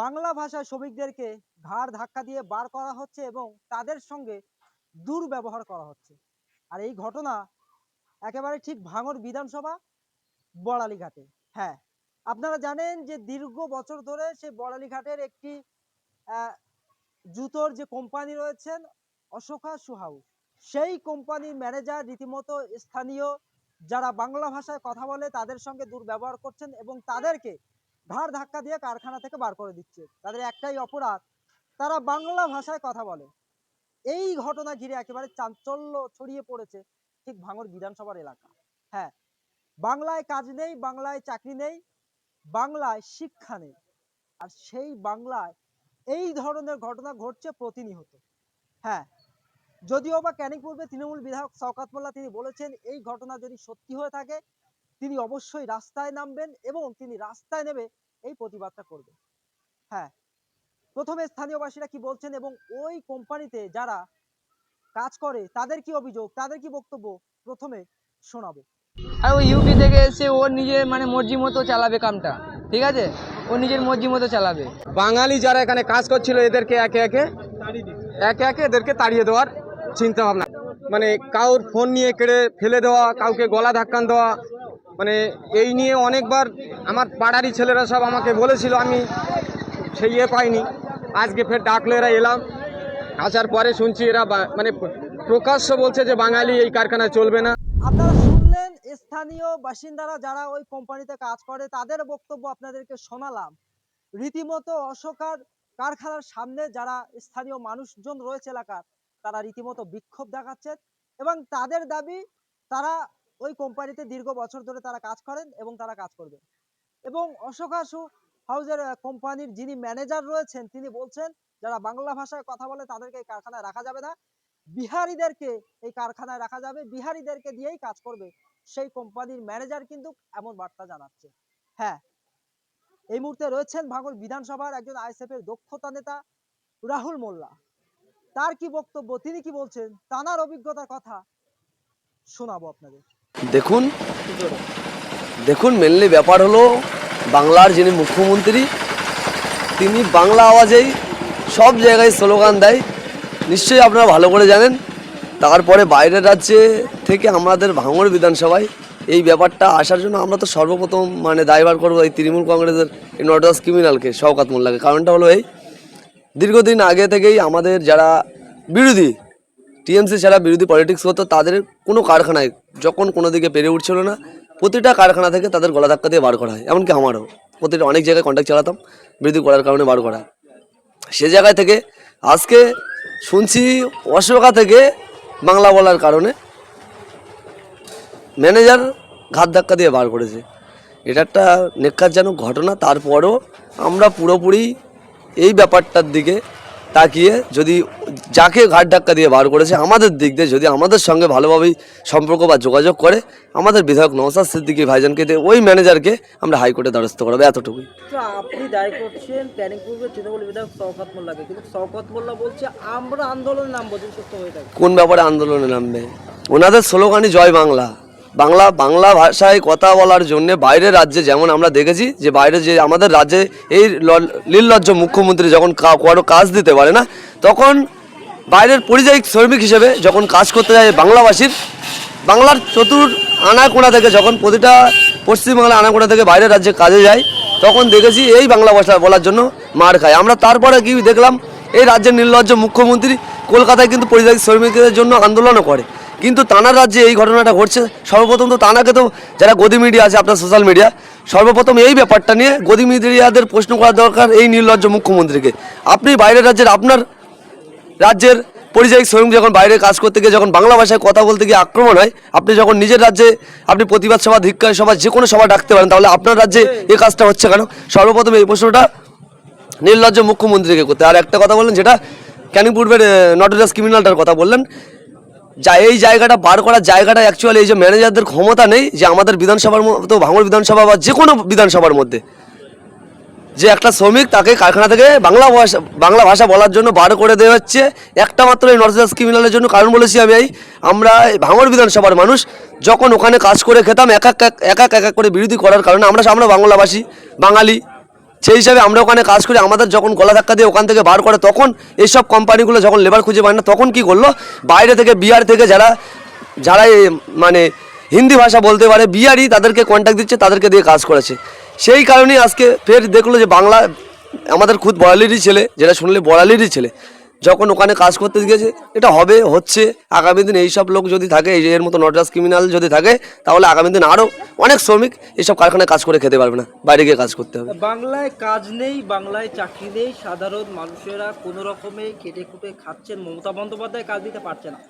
বাংলা ভাষায় শ্রমিকদেরকে ঘাড় ধাক্কা দিয়ে বার করা হচ্ছে এবং তাদের সঙ্গে দুর্ব্যবহার করা হচ্ছে। আর এই ঘটনা একেবারে ঠিক ভাঙর বিধানসভা বড়ালিঘাটে। হ্যাঁ আপনারা জানেন যে দীর্ঘ বছর ধরে সে বড়ালিঘাটের একটি জুতোর যে কোম্পানি রয়েছেন, অশোকা সুহাউ সেই কোম্পানির ম্যানেজার রীতিমতো স্থানীয় যারা বাংলা ভাষায় কথা বলে তাদের সঙ্গে দুর্ব্যবহার করছেন এবং তাদেরকে ঘাড় ধাক্কা দিয়ে কারখানা থেকে বার করে দিচ্ছে। তাদের একটাই অপরাধ, তারা বাংলা ভাষায় কথা বলে। এই ঘটনা ঘিরে একেবারে চাঞ্চল্য ছড়িয়ে পড়েছে ঠিক ভাঙর বিধানসভার এলাকা। হ্যাঁ বাংলায় কাজ নেই, বাংলায় চাকরি নেই, বাংলায় শিক্ষা নেই। আর সেই বাংলায় এই ধরনের ঘটনা ঘটছে প্রতিনিয়ত। হ্যাঁ যদিও বা ক্যানিং পূর্বে তৃণমূল বিধায়ক শওকাত মোল্লা তিনি বলেছেন, এই ঘটনা যদি সত্যি হয়ে থাকে, তিনি অবশ্যই রাস্তায় নামবেন এবং তিনি রাস্তায় নেমে এই প্রতিবাদটা করবেন হ্যাঁ। প্রথমে স্থানীয়বাসীরা কি বলছেন এবং ওই কোম্পানিতে যারা কাজ করে তাদের কি অভিযোগ তাদের কি বক্তব্য? প্রথমে শোনাবো। আর ওই ইউপি থেকে এসে ওর নিজের মানে মর্জি মতো চালাবে কামটা ঠিক আছে? ও নিজের মর্জি মতো চালাবে। বাঙালি যারা এখানে কাজ করছিল এদেরকে একে একে একে একে এদেরকে তাড়িয়ে দেওয়ার চিন্তা ভাবনা মানে কাউর ফোন নিয়ে কেড়ে ফেলে দেওয়া কাউকে গলা ধাক্কান দেওয়া মানে এই নিয়ে অনেকবার আমার পাড়ারই ছেলেরা সব আমাকে বলেছিল, আমি সেই ইয়ে পাইনি। আজকে ফের ডাকলো এরা এলাম। আসার পরে শুনছি এরা মানে প্রকাশ্য বলছে যে বাঙালি এই কারখানায় চলবে না। আপনারা শুনলেন স্থানীয় বাসিন্দারা যারা ওই কোম্পানিতে কাজ করে, তাদের বক্তব্য আপনাদেরকে শোনালাম। রীতিমতো অশোকার কারখানার সামনে যারা স্থানীয় মানুষজন রয়েছে এলাকার, তারা রীতিমতো বিক্ষোভ দেখাচ্ছেন এবং তাদের দাবি, তারা ওই কোম্পানিতে দীর্ঘ বছর ধরে তারা কাজ করেন এবং তারা কাজ করবে এবং অশোকা সু হাউসের আহ, কোম্পানির যিনি ম্যানেজার রয়েছেন তিনি বলছেন যারা বাংলা ভাষায় কথা বলে তাদেরকে এই কারখানায় রাখা যাবে না। বিহারিদেরকে এই কারখানায় রাখা যাবে। বিহারিদেরকে দিয়েই কাজ করবে। সেই কোম্পানির ম্যানেজার কিন্তু এমন বার্তা জানাচ্ছে। হ্যাঁ এই মুহূর্তে রয়েছেন ভাঙড় বিধানসভার একজন আইএসএফ এর দক্ষতা নেতা রাহুল মোল্লা। তার কি বক্তব্য? তিনি কি বলছেন? তানার অভিজ্ঞতার কথা শোনাবো আপনাদের। দেখুন দেখুন মেনলি ব্যাপার হলো বাংলার যিনি মুখ্যমন্ত্রী, তিনি বাংলা আওয়াজেই সব জায়গায় স্লোগান দেয়। নিশ্চয়ই আপনারা ভালো করে জানেন, তারপরে বাইরের রাজ্যে থেকে আমাদের ভাঙড় বিধানসভায় এই ব্যাপারটা আসার জন্য আমরা তো সর্বপ্রথম মানে দায়ভার করব এই তৃণমূল কংগ্রেসের, এই নটরাজ ক্রিমিনালকে, শওকাত মোল্লাকে। কারণটা হলো এই, দীর্ঘদিন আগে থেকেই আমাদের যারা বিরোধী টিএমসি ছাড়া বিরোধী পলিটিক্স করতো, তাদের কোনো কারখানায় যখন কোনো দিকে পেরে উঠছিল না, প্রতিটা কারখানা থেকে তাদের গলা ধাক্কা দিয়ে বার করা হয়। এমনকি আমারও। প্রতিটা অনেক জায়গায় কন্ট্যাক্ট চালাতাম, বিরোধী করার কারণে বার করা। সে জায়গায় থেকে আজকে শুনছি অশোকা থেকে বাংলা বলার কারণে ম্যানেজার ঘাত ধাক্কা দিয়ে বার করেছে। এটা একটা নেক্ষারজনক ঘটনা। তারপরও আমরা পুরোপুরি এই ব্যাপারটার দিকে তাকিয়ে যদি যাকে ঘাট ধাক্কা দিয়ে বার করেছে আমাদের দিক দিয়ে যদি আমাদের সঙ্গে ভালোভাবেই সম্পর্ক বা যোগাযোগ করে আমাদের বিধায়ক নওসাদ সিদ্দিকী ভাইজানকে দিয়ে ওই ম্যানেজারকে আমরা হাইকোর্টে দ্বারস্থ করাবো এতটুকুই। আপনি দায়ী করছেন পূর্বে তৃণমূল বিধায়ক শওকত মোল্লাকে। কিন্তু শওকত মোল্লা বলছে আমরা আন্দোলন নামবো হয়ে কোন ব্যাপারে আন্দোলনে নামবে? ওনাদের স্লোগানই জয় বাংলা। বাংলা বাংলা ভাষায় কথা বলার জন্য বাইরের রাজ্যে, যেমন আমরা দেখেছি যে বাইরে যে আমাদের রাজ্যে এই নির্লজ্জ মুখ্যমন্ত্রী যখন কারও কাজ দিতে পারে না, তখন বাইরের পরিযায়ী শ্রমিক হিসেবে যখন কাজ করতে যায় বাংলাভাষীর বাংলার চতুর আনাকোনা থেকে যখন প্রতিটা পশ্চিমবাংলা আনাকোনা থেকে বাইরের রাজ্যে কাজে যায়, তখন দেখেছি এই বাংলা ভাষা বলার জন্য মার খায়। আমরা তারপরে কি দেখলাম, এই রাজ্যের নির্লজ্জ মুখ্যমন্ত্রী কলকাতায় কিন্তু পরিযায়ী শ্রমিকদের জন্য আন্দোলনও করে। কিন্তু তানার রাজ্যে এই ঘটনাটা ঘটছে। সর্বপ্রথম তো তানাকে তো যারা গদি মিডিয়া আছে আপনার সোশ্যাল মিডিয়া সর্বপ্রথম এই ব্যাপারটা নিয়ে গদি মিডিয়াদের প্রশ্ন করা দরকার এই নির্লজ্জ মুখ্যমন্ত্রীকে। আপনি বাইরের রাজ্যের, আপনার রাজ্যের পরিযায়ী শ্রমিক যখন বাইরে কাজ করতে গিয়ে, যখন বাংলা ভাষায় কথা বলতে গিয়ে আক্রমণ হয়, আপনি যখন নিজের রাজ্যে আপনি প্রতিবাদ সভা ধিক্কার সভা, যে কোনো সভা ডাকতে পারেন, তাহলে আপনার রাজ্যে এই কাজটা হচ্ছে কেন? সর্বপ্রথম এই প্রশ্নটা নির্লজ্জ মুখ্যমন্ত্রীকে করতে আর একটা কথা বললেন, যেটা ক্যানিং পূর্বের নটরাস ক্রিমিনালটার কথা বললেন যা, এই জায়গাটা বার করার জায়গাটা অ্যাকচুয়ালি এই যে ম্যানেজারদের ক্ষমতা নেই, যে আমাদের বিধানসভার মতো ভাঙড় বিধানসভা বা যে কোনো বিধানসভার মধ্যে। যে একটা শ্রমিক তাকে কারখানা থেকে বাংলা ভাষা বাংলা ভাষা বলার জন্য বার করে দেওয়া হচ্ছে, একটা মাত্র এই নর্থ ইস্ট ক্রিমিনালের জন্য কারণ বলেছি আমি এই, আমরা ভাঙড় বিধানসভার মানুষ, যখন ওখানে কাজ করে খেতাম, এক এক এক এক এক এক এক করে বিরোধী করার কারণে আমরা আমরা বাংলাভাষী বাঙালি। সেই হিসাবে আমরা ওখানে কাজ করি, আমাদের যখন গলা ধাক্কা দিয়ে ওখান থেকে বার করে, তখন এইসব কোম্পানিগুলো যখন লেবার খুঁজে পায় না, তখন কি করল? বাইরে থেকে বিহার থেকে যারা যারা মানে হিন্দি ভাষা বলতে পারে বিহারই তাদেরকে কন্ট্যাক্ট দিচ্ছে, তাদেরকে দিয়ে কাজ করেছে সেই কারণেই আজকে ফের দেখল যে বাংলা, আমাদের খুদ বড়ালিরই ছেলে, যেটা শুনলে বড়ালিরই ছেলে। যখন ওখানে কাজ করতে গিয়েছে এটা হবে হচ্ছে। আগামী দিন এইসব লোক যদি থাকে এই এর মতো নটরাজ ক্রিমিনাল যদি থাকে তাহলে আগামী দিন আরও অনেক শ্রমিক এইসব কারখানায় কাজ করে খেতে পারবে না বাইরে গিয়ে কাজ করতে হবে। বাংলায় কাজ নেই বাংলায় চাকরি নেই সাধারণ মানুষেরা কোনো রকমে খেটে কুটে খাচ্ছেন মমতা বন্দ্যোপাধ্যায় কাজ দিতে পারছে না।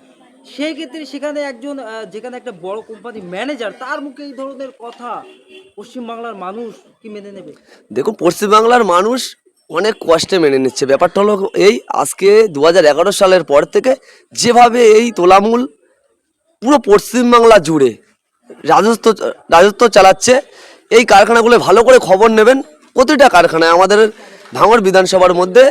সেই ক্ষেত্রে সেখানে একজন যেখানে একটা বড় কোম্পানি ম্যানেজার তার মুখে এই ধরনের কথা পশ্চিমবাংলার মানুষ কি মেনে নেবে? দেখুন পশ্চিমবাংলার মানুষ অনেক কষ্টে মেনে নিচ্ছে। ব্যাপারটা হলো এই আজকে দু হাজার এগারো সালের পর থেকে যেভাবে এই তোলামূল পুরো পশ্চিমবাংলা জুড়ে রাজত্ব রাজত্ব চালাচ্ছে, এই কারখানাগুলো ভালো করে খবর নেবেন প্রতিটা কারখানায়। আমাদের ভাঙড় বিধানসভার মধ্যে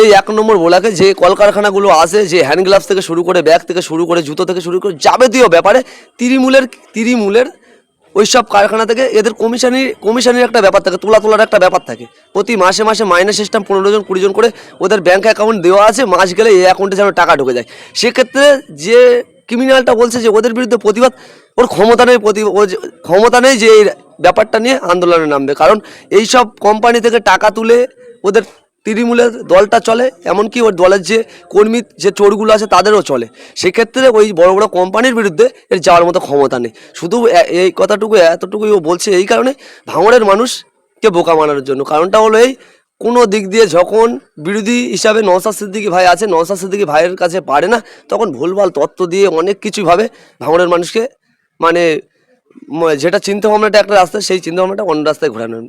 এই এক নম্বর বোলাকে যে কলকারখানাগুলো আছে, যে হ্যান্ড গ্লাভস থেকে শুরু করে ব্যাগ থেকে শুরু করে জুতো থেকে শুরু করে যাবতীয় ব্যাপারে তিরিমূলের তিরিমূলের ওই সব কারখানা থেকে এদের কমিশনারি কমিশনের একটা ব্যাপার থাকে, তোলা তোলার একটা ব্যাপার থাকে। প্রতি মাসে মাসে মাইনাস সিস্টেম পনেরো জন, কুড়ি জন করে ওদের ব্যাঙ্ক অ্যাকাউন্ট দেওয়া আছে, মাস গেলে এই অ্যাকাউন্টে যেন টাকা ঢুকে যায়। সেক্ষেত্রে যে ক্রিমিনালটা বলছে যে ওদের বিরুদ্ধে প্রতিবাদ, ওর ক্ষমতা নেই প্রতি ক্ষমতা নেই যে এই ব্যাপারটা নিয়ে আন্দোলনে নামবে। কারণ এই সব কোম্পানি থেকে টাকা তুলে ওদের তৃণমূলের দলটা চলে, এমনকি ওর দলের যে কর্মী, যে চোরগুলো আছে তাদেরও চলে। সেক্ষেত্রে ওই বড় বড় কোম্পানির বিরুদ্ধে এর যাওয়ার মতো ক্ষমতা নেই। শুধু এই কথাটুকু, এতটুকুই ও বলছে এই কারণে ভাঙড়ের মানুষকে বোকা মানানোর জন্য। কারণটা হলো এই, কোনো দিক দিয়ে যখন বিরোধী হিসাবে নওসাদ সিদ্দিকী ভাই আছে নওসাদ সিদ্দিকী ভাইয়ের কাছে পারে না, তখন ভুলভাল তত্ত্ব দিয়ে অনেক কিছুই ভাবে ভাঙড়ের মানুষকে মানে যেটা চিন্তা ভাবনাটা একটা রাস্তা সেই চিন্তা ভাবনাটা অন্য রাস্তায় ঘোরানোর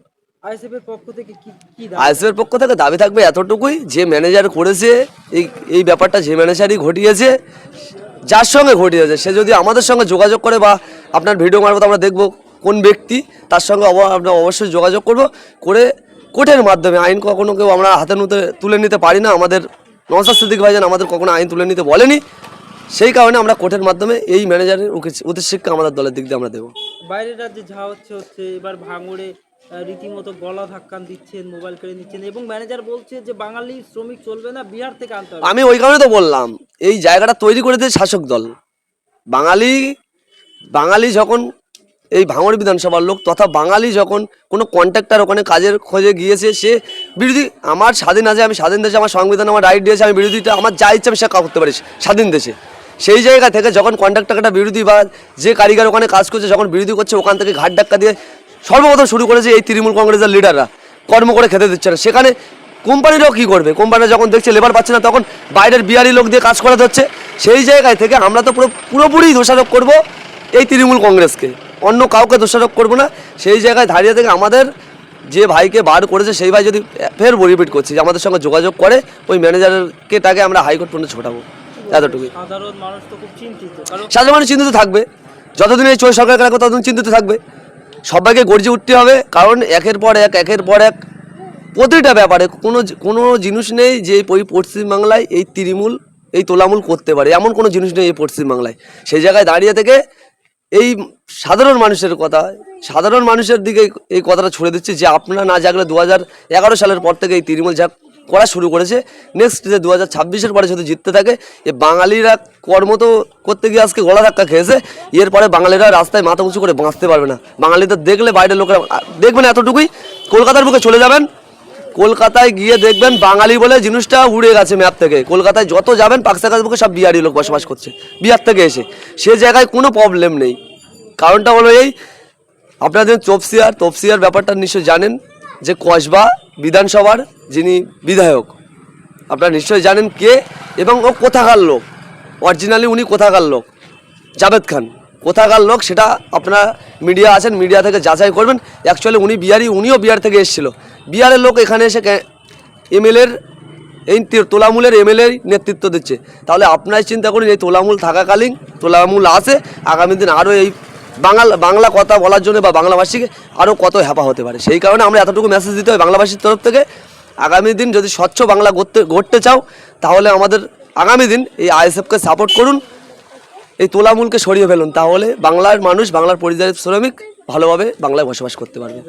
আইএসএফ এর পক্ষ থেকে কি কি দাবি? আইএসএফের পক্ষ থেকে দাবি থাকবে এতটুকুই যে ম্যানেজার করেছে এই এই ব্যাপারটা যে ম্যানেজারই ঘটিয়েছে যার সঙ্গে ঘটিয়েছে সে যদি আমাদের সঙ্গে যোগাযোগ করে বা আপনার ভিডিও মারফত আমরা দেখব কোন ব্যক্তি তার সঙ্গে আমরা অবশ্যই যোগাযোগ করব করে কোর্টের মাধ্যমে আইন কখনো কেউ আমরা হাতে নিতে তুলে নিতে পারি না আমাদের নওসাদ সিদ্দিক ভাইজান আমাদের কখনো আইন তুলে নিতে বলেনি সেই কারণে আমরা কোর্টের মাধ্যমে এই ম্যানেজারের উচ্চশিক্ষা আমাদের দলের দিক দিয়ে আমরা দেবো বাইরের রাজ্যে যা হচ্ছে হচ্ছে এবার ভাঙড়ে রীতিমতো গলা ধাক্কান দিচ্ছেন মোবাইল কেড়ে নিচ্ছেন এবং ম্যানেজার বলছে যে বাঙালি শ্রমিক চলবে না, বিহার থেকে আনতে হবে। আমি ওই কারণে তো বললাম, এই জায়গাটা তৈরি করে দিয়েছে শাসক দল। বাঙালি বাঙালি যখন এই ভাঙড় বিধানসভার লোক তথা বাঙালি যখন কোনো কন্ট্রাক্টর ওখানে কাজের খোঁজে গিয়েছে, সে বিরোধী, আমার স্বাধীন আছে, আমি স্বাধীন দেশে, আমার সংবিধান, আমার রাইট দিয়েছে, আমি বিরোধীটা, আমার যা ইচ্ছা আমি সে করতে পারি, স্বাধীন দেশে। সেই জায়গা থেকে যখন কন্ট্রাক্টরটা বিরোধী বা যে কারিগর ওখানে কাজ করছে, যখন বিরোধী করছে, ওখান থেকে ঘাট ধাক্কা দিয়ে সর্বপ্রথম শুরু করেছে এই তৃণমূল কংগ্রেসের লিডাররা কর্ম করে খেতে দিচ্ছে না। সেখানে কোম্পানিরাও কী করবে? কোম্পানিরা যখন দেখছে লেবার পাচ্ছে না তখন বাইরের বিহারি লোক দিয়ে কাজ করাতে হচ্ছে। সেই জায়গায় থেকে আমরা তো পুরো পুরোপুরি দোষারোপ করব এই তৃণমূল কংগ্রেসকে। অন্য কাউকে দোষারোপ করব না। সেই জায়গায় দাঁড়িয়ে থেকে আমাদের যে ভাইকে বার করেছে সেই ভাই যদি ফের রিপিট করছি যে আমাদের সঙ্গে যোগাযোগ করে ওই ম্যানেজারকে তাকে আমরা হাইকোর্ট পর্যন্ত ছোটাবো। এতটুকুই। সাধারণ মানুষ চিন্তিত থাকবে। যতদিন এই চোর সরকার ততদিন চিন্তিত থাকবে। সবাইকে গর্জে উঠতে হবে, কারণ একের পর এক, একের পর এক প্রতিটা ব্যাপারে কোনো কোনো জিনিস নেই যে ওই পশ্চিমবাংলায় এই তৃণমূল, এই তোলামূল করতে পারে, এমন কোনো জিনিস নেই এই পশ্চিমবাংলায়। সেই জায়গায় দাঁড়িয়ে থেকে এই সাধারণ মানুষের কথা, সাধারণ মানুষের দিকে এই- কথাটা ছড়ে দিচ্ছে যে আপনারা না জাগলে দু সালের পর থেকে এই তৃণমূল যা করা শুরু করেছে। নেক্সট যে দু হাজার ছাব্বিশের পরে যদি জিততে থাকে, এ বাঙালিরা কর্ম তো করতে গিয়ে আজকে গলা ধাক্কা খেয়েছে। এরপরে বাঙালিরা রাস্তায় মাথা উঁচু করে বাঁচতে পারবে না। বাঙালিদের দেখলে বাইরের লোকেরা দেখবেন এতটুকুই। কলকাতার বুকে চলে যাবেন। কলকাতায় গিয়ে দেখবেন বাঙালি বলে জিনিসটা উড়ে গেছে ম্যাপ থেকে। কলকাতায় যত যাবেন, পাকসাকার বুকে সব বিহারি লোক বসবাস করছে। বিহার থেকে এসে। সে জায়গায় কোনো প্রবলেম নেই। কারণটা হলো এই, আপনারা আপনাদের তপসিয়ার তপসিয়ার ব্যাপারটা নিশ্চয় জানেন, যে কসবা বিধানসভার যিনি বিধায়ক, আপনারা নিশ্চয়ই জানেন কে এবং ও কোথাকার লোক। অরিজিনালি উনি কোথাকার লোক? জাভেদ খান। কোথাকার লোক সেটা আপনারা মিডিয়া আছেন মিডিয়া থেকে যাচাই করবেন। অ্যাকচুয়ালি উনি বিহারি, উনিও বিহার থেকে এসেছিল। বিহারের লোক এখানে এসে এমএলএর এই তোলামূলের এমএলএ নেতৃত্ব দিচ্ছে। তাহলে আপনারাই চিন্তা করুন, এই তোলামূল থাকাকালীন, তোলামূল আছে, আগামী দিন আরও এই বাংলা বাংলা কথা বলার জন্য বা বাংলাভাষীকে আরও কত হ্যাপা হতে পারে। সেই কারণে আমরা এতটুকু মেসেজ দিতে হয় বাংলাভাষীর তরফ থেকে। আগামী দিন যদি স্বচ্ছ বাংলা গড়তে গড়তে চাও, তাহলে আমাদের আগামী দিন এই আইএসএফকে সাপোর্ট করুন। এই তোলামূলকে সরিয়ে ফেলুন, তাহলে বাংলার মানুষ, বাংলার পরিযায়ী শ্রমিক ভালোভাবে বাংলায় বসবাস করতে পারবে।